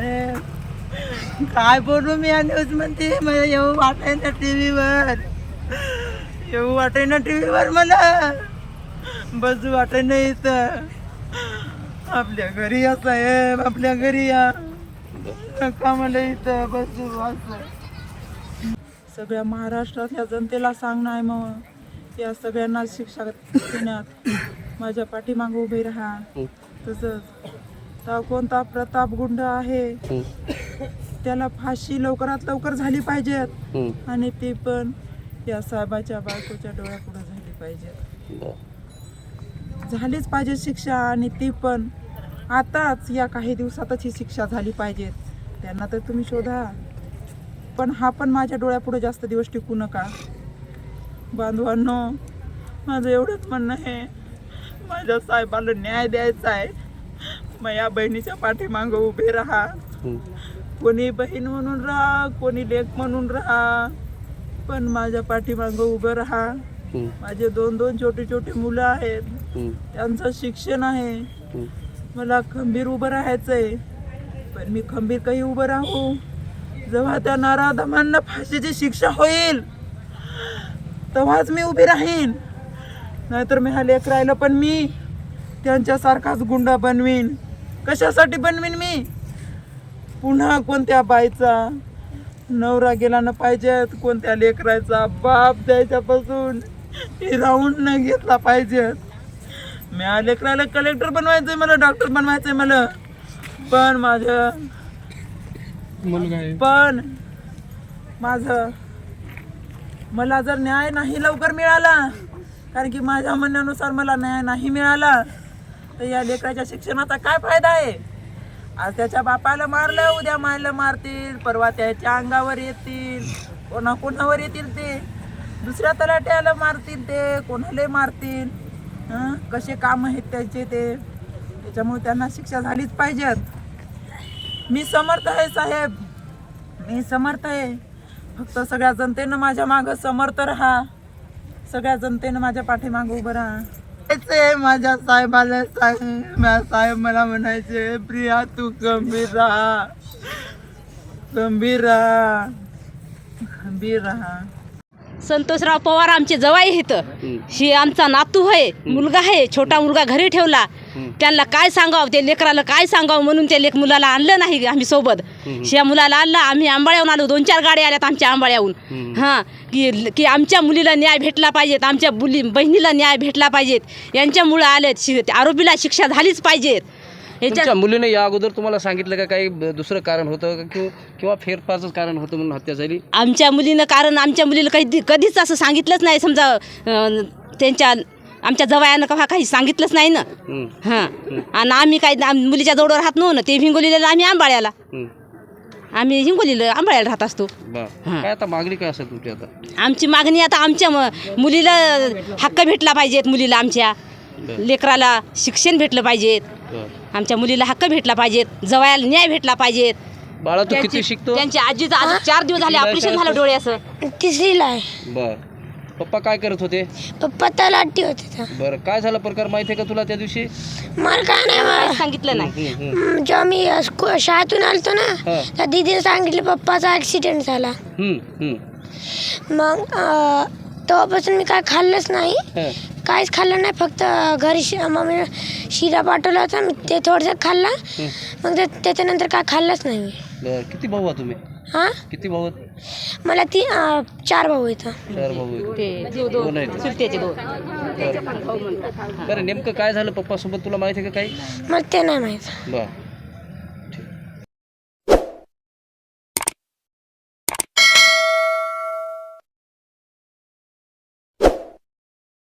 अरे काय बोलू मी या न्यूजमध्ये? मला येऊ वाटाय ना टीव्हीवर येऊ वाटाय ना टीव्हीवर मला. बसू वाटाय ना इथं. आपल्या घरी या साहेब आपल्या घरी या. नका मला इथं बसू असं. सगळ्या महाराष्ट्रातल्या जनतेला सांगणं आहे मग. या सगळ्यांना शिक्षा देण्यात माझ्या पाठीमागं उभे राहा. तसंच. कोणता प्रताप गुंड आहे? त्याला फाशी लवकरात लवकर झाली पाहिजेत. आणि ती पण या साहेबाच्या बायकोच्या डोळ्यापुढे झाली पाहिजे झालीच पाहिजे शिक्षा आणि ती पण आताच या काही दिवसातच ही शिक्षा झाली पाहिजे त्यांना तर तुम्ही शोधा. पण हा पण माझ्या डोळ्यापुढे जास्त दिवस टिकू नका. बांधवांनो माझं एवढंच म्हणणं आहे. माझ्या साहेबाला न्याय द्यायचा आहे. मग या बहिणीच्या पाठीमागं उभे राहा. कोणी बहीण म्हणून राहा कोणी लेख म्हणून राहा. पण माझ्या पाठीमागं उभं राहा. माझे दोन दोन छोटे छोटे मुलं आहेत. त्यांचं शिक्षण आहे. मला खंबीर उभं राहायचंय. पण मी खंबीर काही उभं राहू. जेव्हा त्या नाराधमांना फाशीची शिक्षा होईल तेव्हाच मी उभी राहीन. नाहीतर मी हा लेख राहिलं पण मी त्यांच्यासारखाच गुंडा बनवीन. कशासाठी बनवीन मी? पुन्हा कोणत्या बाईचा नवरा गेला न पाहिजेत कोणत्या लेकराचा बाप द्यायच्यापासून? राहून न घेतला पाहिजेत. मी लेकराला कलेक्टर बनवायचंय मला डॉक्टर बनवायचंय मला. पण माझं पण माझं मला जर न्याय नाही लवकर मिळाला कारण की माझ्या म्हणण्यानुसार मला न्याय नाही मिळाला तर या लेकराच्या शिक्षणाचा काय फायदा आहे? आज त्याच्या बापाला मारलं उद्या मायला मारतील परवा त्याच्या अंगावर येतील कोणा कोणावर येतील ते? दुसऱ्या तलाट्याला मारतील ते कोणाला मारतील? कसे काम आहेत त्याचे ते? त्याच्यामुळे त्यांना शिक्षा झालीच पाहिजेत मी समर्थ आहे साहेब. मी समर्थ आहे. फक्त सगळ्या जनतेनं माझ्या मागं समर्थ राहा. सगळ्या जनतेनं माझ्या पाठीमागं उभं राहा. तेच माझ्या साहेबाला सांग माझ्या साहेब मला म्हणायचे प्रिया तू गंभीर राहा. गंभीर राहा. गंभीर राहा. संतोषराव पवार आमचे जवाई इथं ही आमचा नातू आहे मुलगा आहे छोटा मुलगा घरी ठेवला. त्यांना काय सांगावं ते लेकराला काय सांगावं म्हणून ते लेक मुलाला आणलं नाही आम्ही सोबत. त्या मुलाला आणलं आम्ही आंबाळ्याहून आलो दोन चार गाड्या आल्यात आमच्या आंबाळ्याहून हां की की आमच्या मुलीला न्याय भेटला पाहिजेत आमच्या मुली बहिणीला न्याय भेटला पाहिजेत. यांच्यामुळं आलेत शि आरोपीला शिक्षा झालीच पाहिजेत. तुमच्या मुलीने या अगोदर तुम्हाला सांगितलं का काही दुसरं कारण होतं का? किंवा किंवा फेरफारच कारण होतं म्हणून हत्या झाली? आमच्या मुलीनं कारण आमच्या मुलीला काही कधीच असं सांगितलंच नाही. समजा त्यांच्या आमच्या जवयानं का काही सांगितलंच नाही ना. हं, आणि आम्ही काय आम- मुलीच्या जवळवर राहत नव्हतो. ना ते हिंगोलीला आम्ही आंबाळ्याला. आम्ही हिंगोलीला आंबाळ्याला राहत असतो. काय आता मागणी काय असेल तुमची आता? आमची मागणी आता आमच्या मुलीला हक्क भेटला पाहिजेत मुलीला आमच्या. लेकराला शिक्षण भेटलं पाहिजेत. आमच्या मुलीला हक्क भेटला पाहिजेत जवयाला न्याय भेटला पाहिजेत. बाळा तू किती त्यांची- शिकतो? त्यांच्या आजीचं आज चार दिवस झाले ऑपरेशन? झालं डोळ्याचं. तिसरीला आहे. बर. पप्पा काय करत होते? पप्पा तलाठी होते तर. बरं काय झालं प्रकार? माहिती आहे का तुला त्या दिवशी? मला काय नाही काहीच सांगितलं नाही. मा- जेव्हा मी अ, स्कू- शाळेतून आलतो ना हा. त्या दीदीने सांगितलं पप्पाचा ॲक्सिडेंट झाला. हं, हं. मग अ, तेव्हापासून मी काय खाल्लंच नाही. हं. काहीच खाल्लं नाही फक्त घरी शि मम्मीने शिरा पाठवला होता मी ते थोडंसं खाल्ला. मग ते त्याच्यानंतर काय खाल्लंच नाही मी. बरं किती भाऊ आहे तुम्ही? हां? किती भाऊ आहेत? मला ती अ, चार भाऊ येतं चार भाऊ आहेत. दोन आहेत. बरं. बरं नेमकं काय झालं पप्पा सोबत तुला माहिती आहे का काही? मला ते नाही माहीत. बरं.